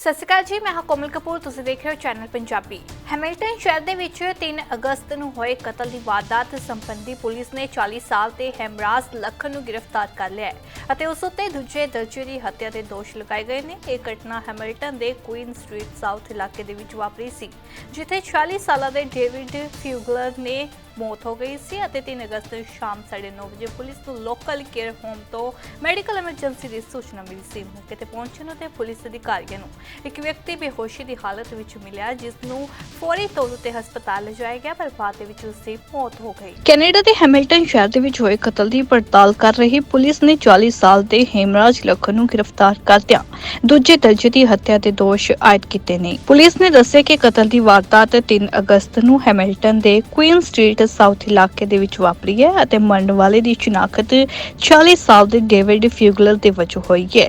ਸਤਿ ਸ਼੍ਰੀ ਅਕਾਲ ਜੀ, ਮੈਂ ਹਾਂ ਕੋਮਲ ਕਪੂਰ, ਤੁਸੀਂ ਦੇਖ ਰਹੇ ਹੋ ਚੈਨਲ ਪੰਜਾਬੀ। ਹੈਮਿਲਟਨ ਸ਼ਹਿਰ ਦੇ ਵਿੱਚ 3 ਅਗਸਤ ਨੂੰ ਹੋਏ ਕਤਲ ਦੀ ਵਾਰਦਾਤ ਸੰਬੰਧੀ ਪੁਲਿਸ ਨੇ 40 ਸਾਲ ਤੇ ਹੈਮਰਾਜ ਲੱਖਨ ਨੂੰ ਗ੍ਰਿਫਤਾਰ ਕਰ ਲਿਆ ਹੈ ਅਤੇ ਉਸ ਉੱਤੇ ਦੂਜੇ ਦਰਜੇ ਦੀ ਹੱਤਿਆ ਦੇ ਦੋਸ਼ ਲਗਾਏ ਗਏ ਨੇ। ਇਹ ਘਟਨਾ ਹੈਮਿਲਟਨ ਦੇ ਕੁਈਨ ਸਟਰੀਟ ਸਾਊਥ ਇਲਾਕੇ ਦੇ ਵਿੱਚ ਵਾਪਰੀ ਸੀ, ਜਿੱਥੇ 40 ਸਾਲਾਂ ਦੇ ਡੇਵਿਡ ਫਿਊਗਲਰ ਨੇ ਮੌਤ ਹੋ ਗਈ ਸੀ ਅਤੇ 3 ਅਗਸਤ ਸ਼ਾਮ 9:30 ਵਜੇ ਪੁਲਿਸ ਨੂੰ ਲੋਕਲ ਕੇਅਰ ਹੋਮ ਤੋਂ ਮੈਡੀਕਲ ਐਮਰਜੈਂਸੀ ਦੀ ਸੂਚਨਾ ਮਿਲੀ ਸੀ ਮੌਕੇ ਤੇ ਪਹੁੰਚਣ ਉਤੇ ਪੁਲਿਸ ਅਧਿਕਾਰੀਆਂ ਨੂੰ ਇੱਕ ਵਿਅਕਤੀ ਬੇਹੋਸ਼ੀ ਦੀ ਹਾਲਤ ਵਿੱਚ ਮਿਲਿਆ ਜਿਸ ਨੂੰ ਫੌਰੀ ਤੌਰ ਉਤੇ ਹਸਪਤਾਲ ਲਿਜਾਇਆ ਗਿਆ ਪਰ ਬਾਅਦ ਦੇ ਵਿੱਚ ਉਸ ਦੀ ਮੌਤ ਹੋ ਗਈ ਕੈਨੇਡਾ ਦੇ ਹੈਮਿਲਟਨ ਸ਼ਹਿਰ ਦੇ ਵਿੱਚ ਹੋਏ ਕਤਲ ਦੀ ਪੜਤਾਲ ਕਰ ਰਹੀ ਪੁਲਿਸ ਨੇ 40 ਸਾਲ ਦੇ ਹੇਮਰਾਜ ਲੱਖਨ ਨੂੰ ਗ੍ਰਿਫਤਾਰ ਕਰਦਿਆਂ ਦੂਜੇ ਦਰਜੇ ਦੀ ਹੱਤਿਆ ਦੇ ਦੋਸ਼ ਆਇਦ ਕੀਤੇ ਨੇ ਪੁਲਿਸ ਨੇ ਦੱਸਿਆ ਕਿ ਕਤਲ ਦੀ ਵਾਰਦਾਤ 3 ਅਗਸਤ ਨੂੰ ਹੈਮਿਲਟਨ ਦੇ ਕੁਈਨ ਸਟਰੀਟ ਸਾਊਥ ਇਲਾਕੇ ਦੇ ਵਿੱਚ ਵਾਪਰੀ ਹੈ ਅਤੇ ਮਰਨ ਵਾਲੇ ਦੀ ਸ਼ਨਾਖਤ 40 ਸਾਲ ਦੇ ਡੇਵਿਡ ਫਿਊਗਲਰ ਦੇ ਵਜੋਂ ਹੋਈ ਹੈ।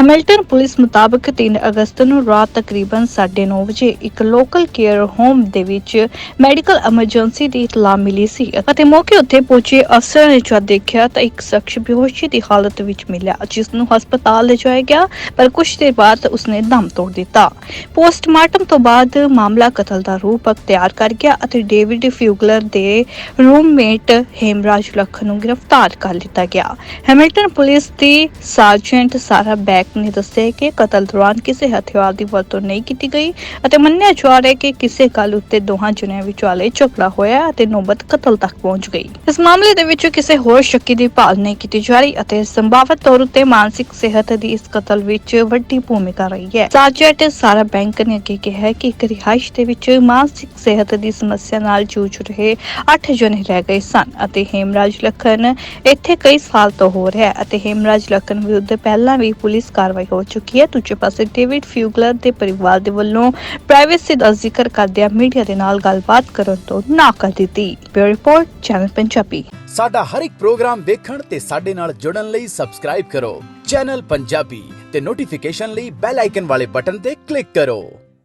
ਹੈਮਿਲਟਨ ਪੁਲਿਸ ਮੁਤਾਬਕ 3 ਅਗਸਤ ਨੂੰ ਰਾਤ ਤਕਰੀਬਨ 9:30 ਵਜੇ ਇੱਕ ਲੋਕਲ ਕੇਅਰ ਹੋਮ ਦੇ ਵਿੱਚ ਮੈਡੀਕਲ ਐਮਰਜੈਂਸੀ ਦੀ ਇਤਲਾਹ ਮਿਲੀ ਸੀ ਅਤੇ ਮੌਕੇ ਉੱਤੇ ਪਹੁੰਚੇ ਅਫਸਰਾਂ ਨੇ ਜਦ ਦੇਖਿਆ ਤਾਂ ਇੱਕ ਸ਼ਖਸ ਬੇਹੋਸ਼ੀ ਦੀ ਹਾਲਤ ਵਿੱਚ ਮਿਲਿਆ, ਜਿਸ ਨੂੰ ਹਸਪਤਾਲ ਲਿਜਾਇਆ ਗਿਆ, ਪਰ ਕੁਝ ਦੇਰ ਬਾਅਦ ਉਸਨੇ ਦਮ ਤੋੜ ਦਿੱਤਾ। ਪੋਸਟਮਾਰਟਮ ਤੋਂ ਬਾਅਦ ਮਾਮਲਾ ਕਤਲ ਦਾ ਰੂਪ ਅਖਤਿਆਰ ਕਰ ਗਿਆ ਅਤੇ ਡੇਵਿਡ ਫਿਊਗਲਰ ਦੇ ਰੂਮਮੇਟ ਹੇਮਰਾਜ ਲੱਖ ਨੂੰ ਗ੍ਰਿਫਤਾਰ ਕਰ ਲਿੱਤਾ ਗਿਆ। ਹੈਮਿਲਟਨ ਪੁਲਿਸ ਦੀ ਸਾਰਜੈਂਟ ਸਾਰਾ ਬੈਕ ਨੇ ਦੱਸਿਆ ਕਿ ਕਤਲ ਦੌਰਾਨ ਕਿਸੇ ਹਥਿਆਰ ਦੀ ਵਰਤੋਂ ਨਹੀਂ ਕੀਤੀ ਗਈ ਅਤੇ ਮੰਨਿਆ ਜਾ ਰਿਹਾ ਕਿ ਕਿਸੇ ਗੱਲ ਉੱਤੇ ਦੋਹਾਂ ਜਣਿਆਂ ਵਿਚਾਲੇ ਝਗੜਾ ਹੋਇਆ ਅਤੇ ਨੌਬਤ ਕਤਲ ਤੱਕ ਪਹੁੰਚ ਗਈ। ਇਸ ਮਾਮਲੇ ਦੇ ਵਿੱਚ ਕਿਸੇ ਹੋਰ ਸ਼ੱਕੀ ਦੀ ਭਾਲ ਨਹੀਂ ਕੀਤੀ ਜਾ ਰਹੀ ਅਤੇ ਸੰਭਾਵਤ ਤੌਰ ਉੱਤੇ ਮਾਨਸਿਕ ਸਿਹਤ ਦੀ ਇਸ ਕਤਲ ਵਿੱਚ ਵੱਡੀ ਭੂਮਿਕਾ ਰਹੀ ਹੈ। ਸਰਜੈਂਟ ਸਾਰਾ ਬੈਂਕ ਨੇ ਅੱਗੇ ਕਿਹਾ ਕਿ ਇੱਕ ਰਿਹਾਇਸ਼ ਦੇ ਵਿੱਚ ਮਾਨਸਿਕ ਸਿਹਤ ਦੀ ਸਮੱਸਿਆ ਨਾਲ ਜੂਝ ਰਹੇ 8 ਜਣੇ ਰਹਿ ਗਏ ਸਨ ਅਤੇ ਹੇਮਰਾਜ ਲਖਨ ਇੱਥੇ ਕਈ ਸਾਲ ਤੋਂ ਹੋ ਰਿਹਾ ਹੈ ਅਤੇ ਹੇਮਰਾਜ ਲਖਨ ਵਿਰੁੱਧ ਪਹਿਲਾਂ ਵੀ ਪੁਲਿਸ ਕਾਰਵਾਈ ਹੋ ਚੁੱਕੀ ਹੈ। ਦੂਜੇ ਪਾਸੇ ਡੇਵਿਡ ਫਿਊਗਲਰ ਦੇ ਪਰਿਵਾਰ ਦੇ ਵੱਲੋਂ ਪ੍ਰਾਈਵੇਸੀ ਦਾ ਜ਼ਿਕਰ ਕਰਦਿਆਂ ਮੀਡੀਆ ਦੇ ਨਾਲ ਗੱਲਬਾਤ ਕਰਨ ਤੋਂ ਨਾ ਕਰ ਦਿੱਤੀ। Bureau report, channel Punjabi. ਸਾਡਾ ਹਰ ਇੱਕ ਪ੍ਰੋਗਰਾਮ ਦੇਖਣ ਤੇ ਸਾਡੇ ਨਾਲ ਜੁੜਨ ਲਈ ਸਬਸਕ੍ਰਾਈਬ ਕਰੋ। ਚੈਨਲ ਪੰਜਾਬੀ ਤੇ ਨੋਟੀਫਿਕੇਸ਼ਨ ਲਈ ਬੈਲ ਆਈਕਨ ਵਾਲੇ ਬਟਨ ਤੇ ਕਲਿੱਕ ਕਰੋ।